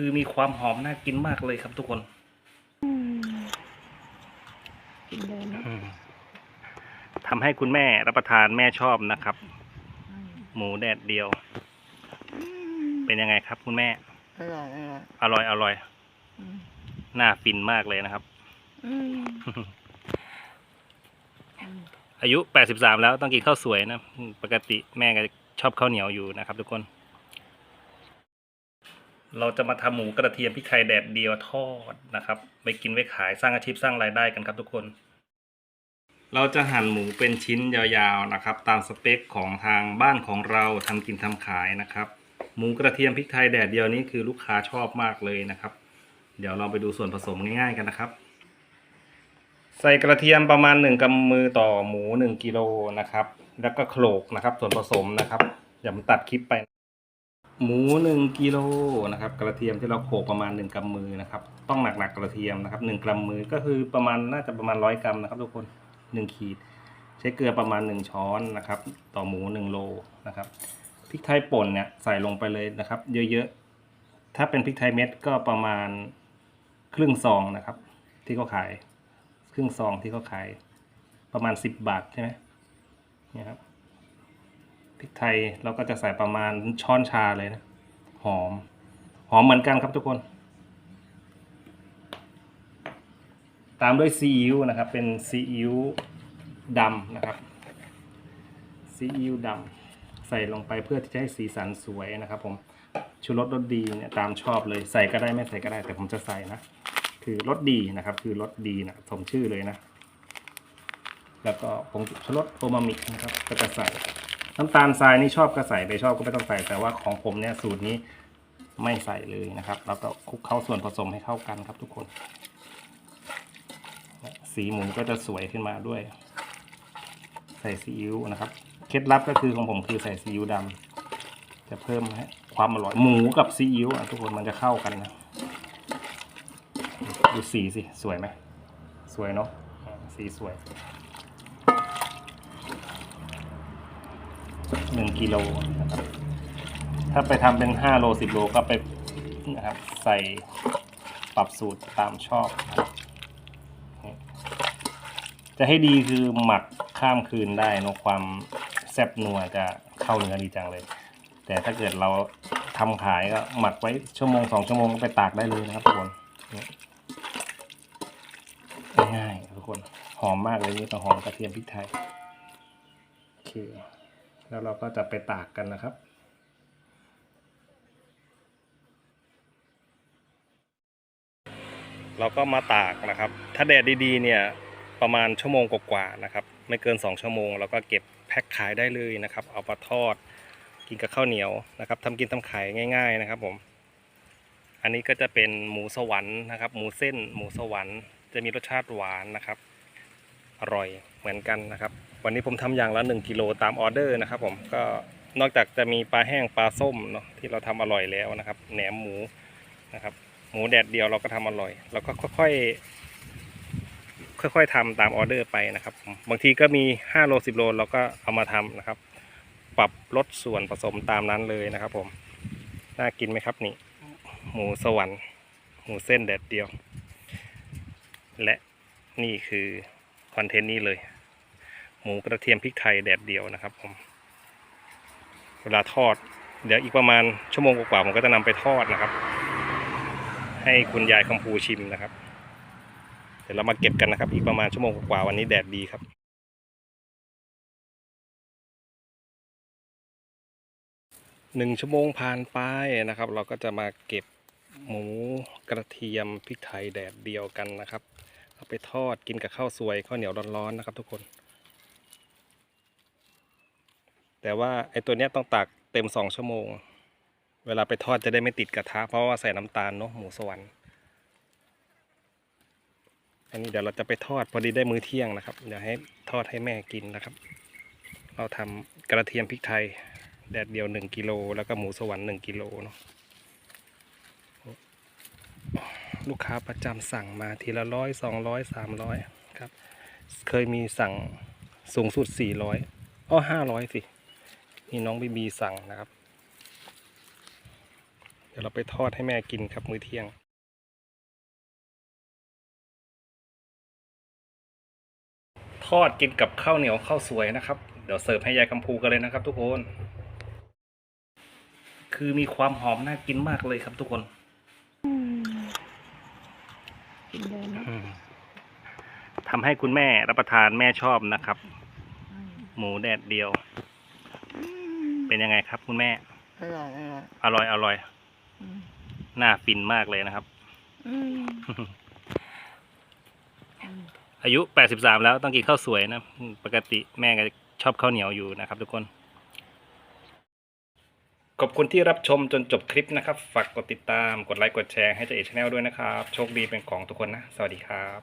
คือมีความหอมน่ากินมากเลยครับทุกคนอืมกินเลยนะอืมทำให้คุณแม่รับประทานแม่ชอบนะครับ หมูแดดเดียว เป็นยังไงครับ คุณแม่ อร่อยอร่อยอร่อยอร่อยอืมน่าฟินมากเลยนะครับอืมอายุ 83 แล้วต้องกินข้าวสวยนะ ปกติแม่ก็ชอบข้าวเหนียวอยู่นะครับทุกคน เราจะมาทำหมูกระเทียมพริกไทยแดดเดียวทอดนะครับไปกินไว้ขายสร้างอาชีพสร้างรายได้กันครับทุกคน เราจะหั่นหมูเป็นชิ้นยาวๆนะครับ ตามสเปคของทางบ้านของเราทำกินทำขายนะครับ หมูกระเทียมพริกไทยแดดเดียวนี้คือลูกค้าชอบมากเลยนะครับ เดี๋ยวเราไปดูส่วนผสมง่ายๆกันนะครับ ใส่กระเทียมประมาณ1กำมือต่อหมู1กิโลนะครับ แล้วก็โขลกนะครับ ส่วนผสมนะครับอย่ามันตัดคลิปไป หมู1กิโลนะครับกระเทียมที่เราโขลกประมาณ 1กำมือนะครับต้องหนักๆกระเทียมนะครับ1กรัมมือก็คือประมาณน่าจะประมาณ100กรัมนะครับทุกคน1ขีด ใช้เกลือประมาณ 1 ช้อนนะครับ ต่อหมู1โลนะครับพริกไทยป่นเนี่ยใส่ลงไปเลยนะครับ เยอะๆถ้าเป็นพริกไทยเม็ดก็ประมาณครึ่งซองนะครับ ที่เขาขาย ครึ่งซองที่เขาขาย ประมาณ 10 บาทใช่ไหมเนี่ยครับ พริกไทยเราก็จะใส่ประมาณช้อนชาเลยนะหอม หอมเหมือนกันครับทุกคน ตามด้วยซีอิ๊วนะครับ เป็นซีอิ๊วดำนะครับซีอิ๊วดำใส่ลงไปเพื่อที่จะให้สีสันสวยนะครับผมชูรสรสดีเนี่ยตามชอบเลยใส่ก็ได้ไม่ใส่ก็ได้ แต่ผมจะใส่นะคือรสดีนะครับ คือรสดีนะสมชื่อเลยนะ แล้วก็ผงชูรสโอมามินะครับก็จะใส่ น้ำตาลทรายนี่ชอบก็ใส่ไปชอบก็ไม่ต้องใส่แต่ว่าของผมเนี่ยสูตรนี้ไม่ใส่เลยนะครับแล้วก็คลุกเข้าส่วนผสมให้เข้ากันครับทุกคน สีหมูก็จะสวยขึ้นมาด้วย ใส่ซีอิ๊วนะครับ เคล็ดลับก็คือของผมคือใส่ซีอิ๊วดำจะเพิ่มความอร่อยหมูกับซีอิ๊วทุกคนมันจะเข้ากันนะดูสีสิ สวยไหม สวยเนาะสีสวย หนึ่งกิโลนะครับ ถ้าไปทำเป็นห้าโลสิบโลก็ไปนะครับใส่ปรับสูตรตามชอบนะครับจะให้ดีคือหมักข้ามคืนได้นะความแซ่บนัวจะเข้าเนื้อดีจังเลย แต่ถ้าเกิดเราทำขายก็หมักไว้ชั่วโมงสองชั่วโมงก็ไปตากได้เลยนะครับทุกคนง่ายๆทุกคนหอมมากเลยนี่ต้องหอมกระเทียมพริกไทยโอเค แล้วเราก็จะไปตากกันนะครับ เราก็มาตากนะครับ ถ้าแดดดีๆเนี่ยประมาณชั่วโมงกว่าๆนะครับ ไม่เกิน 2 ชั่วโมงแล้วก็เก็บแพ็คขายได้เลยนะครับ เอามาทอดกินกับข้าวเหนียวนะครับทำกินทำขายง่าย ๆนะครับผมอันนี้ก็จะเป็นหมูสวรรค์นะครับ หมูเส้น หมูสวรรค์ จะมีรสชาติหวานนะครับ อร่อยเหมือนกันนะครับ วันนี้ผมทำอย่างละ1กิโลตามออเดอร์นะครับผมก็นอกจากจะมีปลาแห้งปลาส้มเนาะที่เราทำอร่อยแล้วนะครับแหนมหมูนะครับ หมูแดดเดียวเราก็ทำอร่อยเราก็ค่อยๆค่อยๆทำตามออเดอร์ไปนะครับผมบางทีก็มี5โล10โลเราก็เอามาทำนะครับ ปรับลดส่วนผสมตามนั้นเลยนะครับ ผมน่ากินไหมครับนี่ หมูสวรรค์หมูเส้นแดดเดียว และนี่คือคอนเทนต์นี้เลย หมูกระเทียมพริกไทยแดดเดียวนะครับผม เวลาทอด เดี๋ยวอีกประมาณชั่วโมงกว่าผมก็จะนำไปทอดนะครับ ให้คุณยายคำพูชิมนะครับ เดี๋ยวเรามาเก็บกันนะครับ อีกประมาณชั่วโมงกว่าวันนี้แดดดีครับหนึ่งชั่วโมงผ่านไปนะครับ เราก็จะมาเก็บหมูกระเทียมพริกไทยแดดเดียวกันนะครับ เอาไปทอดกินกับข้าวสวยข้าวเหนียวร้อนๆนะครับทุกคน แต่ว่าไอ้ตัวเนี้ยต้องตากเต็มสองชั่วโมง เวลาไปทอดจะได้ไม่ติดกระทะ เพราะว่าใส่น้ำตาลเนาะหมูสวรรค์อันนี้เดี๋ยวเราจะไปทอดพอดีได้มื้อเที่ยงนะครับเดี๋ยวให้ทอดให้แม่กินนะครับ เราทำกระเทียมพริกไทย แดดเดียวหนึ่งกิโลแล้วก็หมูสวรรค์หนึ่งกิโลเนาะลูกค้าประจำสั่งมาทีละร้อยสองร้อยสามร้อยครับ เคยมีสั่งสูงสุดสี่ร้อยอ้อห้าร้อยสิ นี่น้องบีบีสั่งนะครับเดี๋ยวดี๋ยวเราไปทอดให้แม่กินครับมื้อเที่ยงทอดกินกับข้าวเหนียวข้าวสวยนะครับ เดี๋ยวเสิร์ฟให้ยายคำพูกันเลยนะครับ ทุกคน คือมีความหอมน่ากินมากเลยครับทุกคนอืมกินเลยนะอืมทำให้คุณแม่รับประทานแม่ชอบนะครับ หมูแดดเดียวอืม เป็นยังไงครับ คุณแม่ อร่อยอร่อยอร่อยอร่อยอืมน่าฟินมากเลยนะครับอืมอืมอายุ 83 แล้วต้องกินข้าวสวยนะ ปกติแม่ก็ชอบข้าวเหนียวอยู่นะครับทุกคน ขอบคุณที่รับชมจนจบคลิปนะครับ ฝากกดติดตาม กดไลค์ กดแชร์ให้เจ๊เอชแนลด้วยนะครับ โชคดีเป็นของทุกคนนะ สวัสดีครับ